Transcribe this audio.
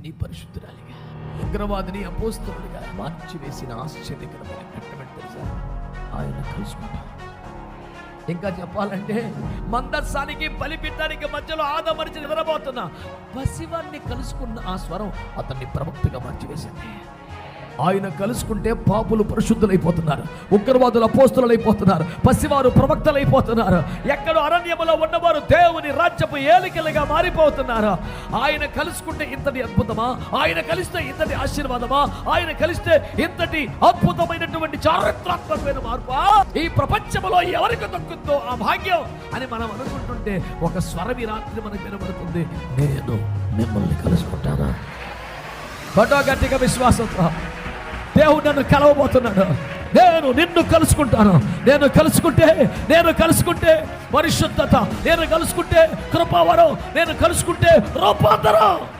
పాపిని పరిశుద్ధురాలిగా. ఉగ్రవాదిని అపోస్తలుడిగా మార్చి వేసిన ఆశ్చర్యకరమైన ఘట్టమని తెలుసా? ఆయన కలుసుకుంటాం ఇంకా చెప్పాలంటే మందస్సానికి బలిపిట్టానికి మధ్యలో ఆదమరిచి నిద్రపోతున్న పసివాన్ని కలుసుకున్న ఆ స్వరం అతన్ని ప్రవక్తగా మార్చివేసింది. ఆయన కలుసుకుంటే పాపులు పరిశుద్ధులైపోతున్నారు. ఉగ్రవాదులు అపోస్తులైపోతున్నారు. పసివారు ప్రవక్తలైపోతున్నారు. ఎక్కడో అరణ్యములో ఉన్నవారు దేవుని రాజ్యపు ఏలికలుగా మారిపోతున్నారు. ఆయన కలుసుకుంటే ఇంతటి అద్భుతమా? ఆయన కలిస్తే ఇంతటి ఆశీర్వాదమా? ఆయన కలిస్తే ఇంతటి అద్భుతమైనటువంటి చారిత్రాత్మకమైన మార్పు? ఈ ప్రపంచంలో ఎవరికి దక్కుతుందో ఆ భాగ్యం అని మనం అనుకుంటుంటే ఒక స్వరవి రాత్రి మనకు వినబడుతుంది. నేను మిమ్మల్ని కలుసుకుంటానా? ఫోటో గట్టిగా విశ్వాసంతో దేవుడు నన్ను కలవబోతున్నాడు. నేను నిన్ను కలుసుకుంటాను. నేను కలుసుకుంటే నేను కలుసుకుంటే పరిశుద్ధత నేను కలుసుకుంటే కృపావరం నేను కలుసుకుంటే రూపాంతరం.